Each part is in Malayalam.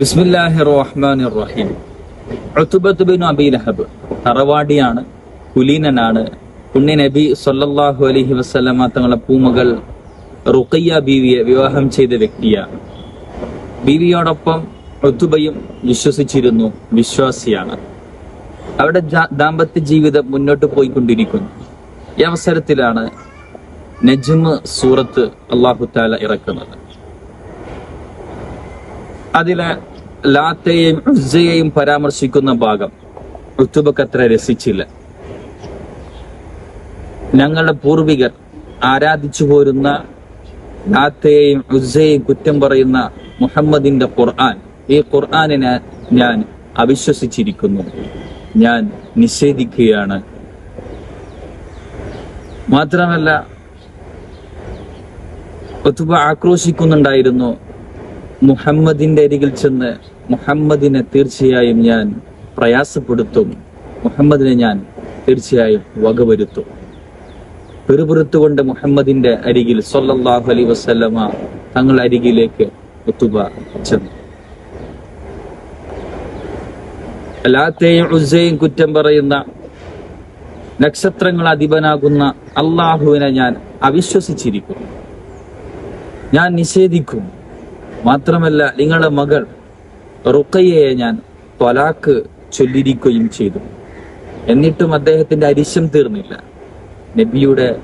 ബിസ്മില്ലാഹി റഹ്മാൻ റഹീം ഉത്തുബത്ത് ബിൻ അബി ലഹബ് തറവാടിയാണ് കുലീനനാണ്. പുണ്യ നബി സൊല്ലാഹു അലഹി വസല്ലമ തങ്ങളെ പൂമകൾ റുഖയ്യ ബീവിയെ വിവാഹം ചെയ്ത വ്യക്തിയാണ്. ബീവിയോടൊപ്പം ഋതുബയും വിശ്വസിച്ചിരുന്നു വിശ്വാസിയാണ്. അവരുടെ ദാമ്പത്യ ജീവിതം മുന്നോട്ട് പോയിക്കൊണ്ടിരിക്കുന്നു. ഈ അവസരത്തിലാണ് നജ്മ് സൂറത്ത് അള്ളാഹു താല ഇറക്കുന്നത്. അതിലെ ലാത്തയെയും ഉസയെയും പരാമർശിക്കുന്ന ഭാഗം ഋത്തുബക്കത്ര രസിച്ചില്ല. ഞങ്ങളുടെ പൂർവികർ ആരാധിച്ചു പോരുന്ന ലാത്തയെയും ഉസയെയും കുറ്റം പറയുന്ന മുഹമ്മദിന്റെ ഖുർആൻ ഈ ഖുർആാനിനെ ഞാൻ അവിശ്വസിച്ചിരിക്കുന്നു. ഞാൻ നിഷേധിക്കുകയാണ്. മാത്രമല്ല ഒത്തുബ ആക്രോശിക്കുന്നുണ്ടായിരുന്നു മുഹമ്മദിന്റെ അരികിൽ ചെന്ന് മുഹമ്മദിനെ തീർച്ചയായും ഞാൻ പ്രയാസപ്പെടുത്തും. മുഹമ്മദിനെ ഞാൻ തീർച്ചയായും വകവരുത്തും. പെറുപുറത്തുകൊണ്ട് മുഹമ്മദിന്റെ അരികിൽ സൊല്ലാഹു അലൈഹി വസല്ലമ തങ്ങൾ അരികിലേക്ക് ഒത്തുക ചെന്നു. എല്ലാത്തെയും ഉസയും കുറ്റം പറയുന്ന നക്ഷത്രങ്ങൾ അധിപനാകുന്ന അള്ളാഹുവിനെ ഞാൻ അവിശ്വസിച്ചിരിക്കും. ഞാൻ നിഷേധിക്കും. മാത്രമല്ല നിങ്ങളുടെ മകൾ റുക്കയ്യയെ ഞാൻ ത്വലാക്ക് ചൊല്ലിരിക്കുകയും ചെയ്തു. എന്നിട്ടും അദ്ദേഹത്തിന്റെ അരിശം തീർന്നില്ല. നബിയുടെ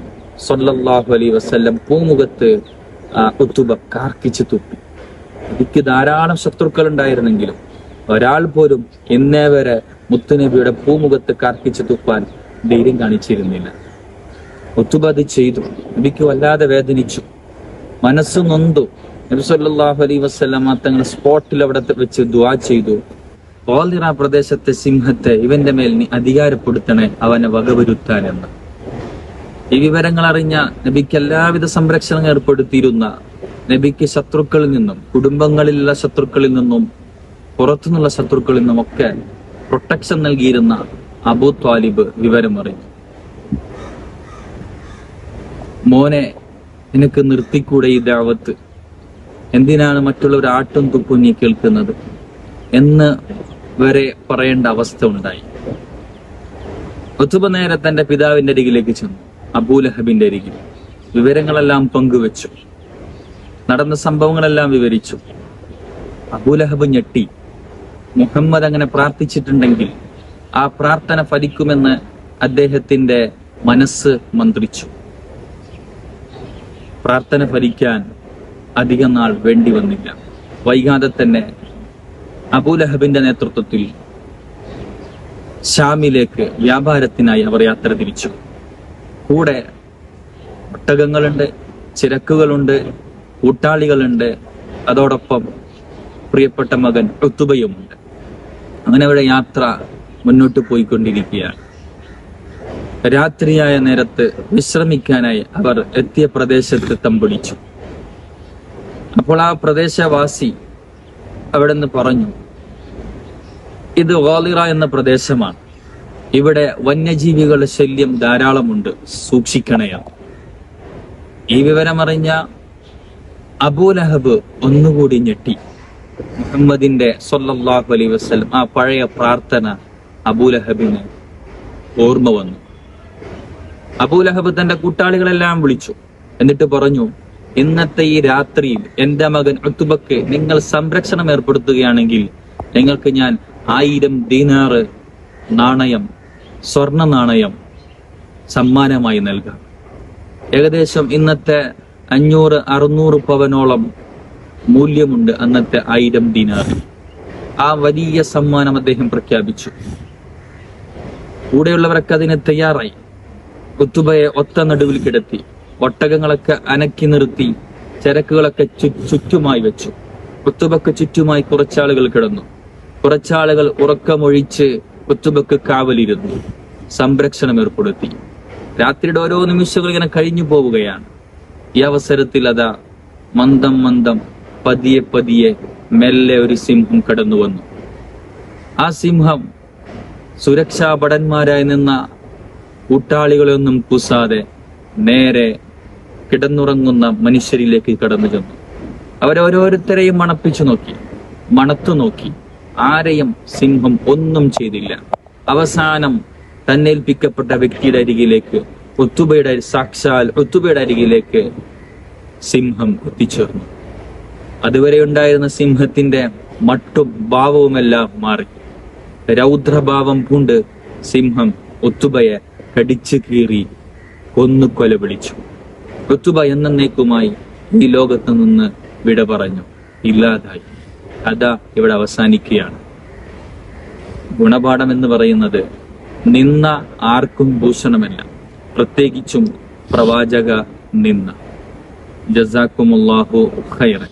സൊല്ലാഹു അലൈ വസ്ല്ലം പൂമുഖത്ത് ആ ഉത്തുബ കാർക്കിച്ചു തുപ്പി. എനിക്ക് ധാരാളം ശത്രുക്കൾ ഉണ്ടായിരുന്നെങ്കിലും ഒരാൾ പോലും ഇന്നേ വരെ മുത്തുനബിയുടെ പൂമുഖത്ത് കാർക്കിച്ചു തുപ്പാൻ ധൈര്യം കാണിച്ചിരുന്നില്ല. ഒത്തുബ അത് ചെയ്തു. നബിക്ക് വല്ലാതെ വേദനിച്ചു. മനസ്സ് നൊന്തു. നബി അലൈ അലൈഹി വസല്ലമ തങ്ങൾ സ്പോട്ടിൽ അവിടെ വെച്ച് ദുആ ചെയ്തു. ഓലിറ പ്രദേശത്തെ സിംഹത്തെ ഇവന്റെ മേൽ നീ അധികാരപ്പെടുത്തണേ അവനെ വകവരുത്താൻ എന്ന്. ഈ വിവരങ്ങൾ അറിഞ്ഞ നബിക്ക് എല്ലാവിധ സംരക്ഷണം ഏർപ്പെടുത്തിയിരുന്ന നബിക്ക് ശത്രുക്കളിൽ നിന്നും കുടുംബങ്ങളിലുള്ള ശത്രുക്കളിൽ നിന്നും പുറത്തുനിന്നുള്ള ശത്രുക്കളിൽ നിന്നും ഒക്കെ പ്രൊട്ടക്ഷൻ നൽകിയിരുന്ന അബു ത്വാലിബ് വിവരമറിഞ്ഞു. മോനെ നിനക്ക് നിർത്തിക്കൂടെ ഈ ദാവത്ത്? എന്തിനാണ് മറ്റുള്ളവർ ആട്ടും തുപ്പും നീ കേൾക്കുന്നത് എന്ന് വരെ പറയേണ്ട അവസ്ഥ ഉണ്ടായി. ഒത്തുപ നേരെ തന്റെ പിതാവിന്റെ അരികിലേക്ക് ചെന്നു. അബൂലഹബിന്റെ അരികിൽ. വിവരങ്ങളെല്ലാം പങ്കുവെച്ചു. നടന്ന സംഭവങ്ങളെല്ലാം വിവരിച്ചു. അബൂലഹബ് ഞെട്ടി. മുഹമ്മദ് അങ്ങനെ പ്രാർത്ഥിച്ചിട്ടുണ്ടെങ്കിൽ ആ പ്രാർത്ഥന ഫലിക്കുമെന്ന് അദ്ദേഹത്തിന്റെ മനസ്സ് മന്ത്രിച്ചു. പ്രാർത്ഥന ഫലിക്കാൻ അധികം നാൾ വേണ്ടി വന്നില്ല. വൈകാതെ തന്നെ അബൂലഹബിന്റെ നേതൃത്വത്തിൽ ഷാമിലേക്ക് വ്യാപാരത്തിനായി അവർ യാത്ര തിരിച്ചു. കൂടെ ഒട്ടകങ്ങളുണ്ട് ചിരക്കുകളുണ്ട് കൂട്ടാളികളുണ്ട്. അതോടൊപ്പം പ്രിയപ്പെട്ട മകൻ ഒത്തുബയുമുണ്ട് അങ്ങനെ അവരുടെ യാത്ര മുന്നോട്ട് പോയിക്കൊണ്ടിരിക്കുകയാണ്. രാത്രിയായ നേരത്ത് വിശ്രമിക്കാനായി അവർ എത്തിയ പ്രദേശത്ത് തമ്പടിച്ചു അപ്പോൾ ആ പ്രദേശവാസി അവിടെ നിന്ന് പറഞ്ഞു ഇത് വാലിറ എന്ന പ്രദേശമാണ്. ഇവിടെ വന്യജീവികളുടെ ശല്യം ധാരാളമുണ്ട്. സൂക്ഷിക്കണയാ. ഈ വിവരമറിഞ്ഞ അബൂലഹബ് ഒന്നുകൂടി ഞെട്ടി. മുഹമ്മദിന്റെ സൊല്ലാഹു അലൈഹി വസ്ലം ആ പഴയ പ്രാർത്ഥന അബൂലഹബിന് ഓർമ്മ വന്നു. അബൂലഹബ് തന്റെ കൂട്ടാളികളെല്ലാം വിളിച്ചു. എന്നിട്ട് പറഞ്ഞു ഇന്നത്തെ ഈ രാത്രിയിൽ എന്റെ മകൻ അത്തുബക്ക് നിങ്ങൾ സംരക്ഷണം ഏർപ്പെടുത്തുകയാണെങ്കിൽ നിങ്ങൾക്ക് ഞാൻ ആയിരം ദീനാറ് നാണയം സ്വർണ നാണയം സമ്മാനമായി നൽകാം. ഏകദേശം ഇന്നത്തെ അഞ്ഞൂറ് അറുന്നൂറ് പവനോളം മൂല്യമുണ്ട് അന്നത്തെ ആയിരം ദിനാർ. ആ വലിയ സമ്മാനം അദ്ദേഹം പ്രഖ്യാപിച്ചു. കൂടെയുള്ളവരൊക്കെ അതിന് തയ്യാറായി. കുത്തുബയെ ഒത്ത നടുവിൽ കിടത്തി. ഒട്ടകങ്ങളൊക്കെ അനക്കി നിർത്തി ചരക്കുകളൊക്കെ ചുറ്റുമായി വെച്ചു. കുത്തുബക്ക് ചുറ്റുമായി കുറച്ചാളുകൾ കിടന്നു. കുറച്ചാളുകൾ ഉറക്കമൊഴിച്ച് കുത്തുബക്ക് കാവലിരുന്നു. സംരക്ഷണം ഏർപ്പെടുത്തി. രാത്രിയുടെ ഓരോ നിമിഷങ്ങൾ ഇങ്ങനെ കഴിഞ്ഞു പോവുകയാണ്. ഈ അവസരത്തിൽ അതാ മന്ദം മന്ദം പതിയെ പതിയെ മെല്ലെ ഒരു സിംഹം കടന്നു വന്നു. ആ സിംഹം സുരക്ഷാ ഭടന്മാരായി നിന്ന കൂട്ടാളികളെയൊന്നും കുസാതെ നേരെ കിടന്നുറങ്ങുന്ന മനുഷ്യരിലേക്ക് കടന്നു ചെന്നു. അവരോരോരുത്തരെയും മണപ്പിച്ചു നോക്കി മണത്തു നോക്കി. ആരെയും സിംഹം ഒന്നും ചെയ്തില്ല. അവസാനം തന്നേൽപ്പിക്കപ്പെട്ട വ്യക്തിയുടെ അരികിലേക്ക് ഒത്തുബയുടെ സാക്ഷാൽ ഒത്തുബയുടെ അരികിലേക്ക് സിംഹം എത്തിച്ചേർന്നു. അതുവരെ ഉണ്ടായിരുന്ന സിംഹത്തിന്റെ മട്ടും ഭാവവുമെല്ലാം മാറി. രൗദ്രഭാവം പൂണ്ട് സിംഹം ഒത്തുബയെ കടിച്ചു കീറി കൊന്നു കൊല വിളിച്ചു ഒത്തുബ എന്നേക്കുമായി ഈ ലോകത്ത് നിന്ന് വിട പറഞ്ഞു. ഇല്ലാതായി. കഥ ഇവിടെ അവസാനിക്കുകയാണ്. ഗുണപാഠം എന്ന് പറയുന്നത് നിന്ന ആർക്കും ഭൂഷണമല്ല പ്രത്യേകിച്ചും പ്രവാചക നിന്ന. ജസാക്കുമുല്ലാഹു ഖൈറൻ.